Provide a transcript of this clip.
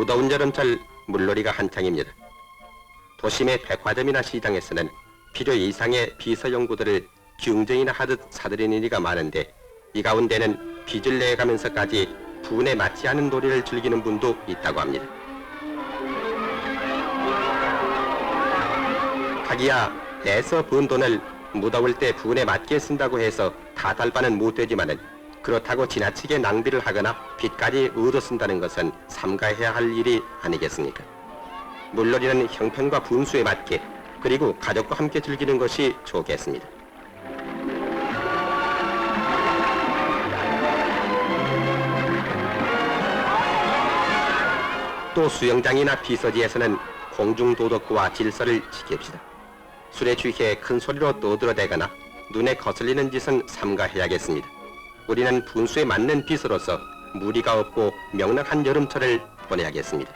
무더운 여름철 물놀이가 한창입니다. 도심의 백화점이나 시장에서는 필요 이상의 비서 연구들을 경쟁이나 하듯 사들이는 이가 많은데 이 가운데는 빚을 내가면서까지 분에 맞지 않은 놀이를 즐기는 분도 있다고 합니다. 하기야 애써 번 돈을 무더울 때 분에 맞게 쓴다고 해서 다 달바는 못되지만은 그렇다고 지나치게 낭비를 하거나 빚까지 얻어 쓴다는 것은 삼가해야 할 일이 아니겠습니까? 물놀이는 형편과 분수에 맞게 그리고 가족과 함께 즐기는 것이 좋겠습니다. 또 수영장이나 비서지에서는 공중도덕과 질서를 지킵시다. 술에 취해 큰 소리로 떠들어대거나 눈에 거슬리는 짓은 삼가해야겠습니다. 우리는 분수에 맞는 빛으로서 무리가 없고 명랑한 여름철을 보내야겠습니다.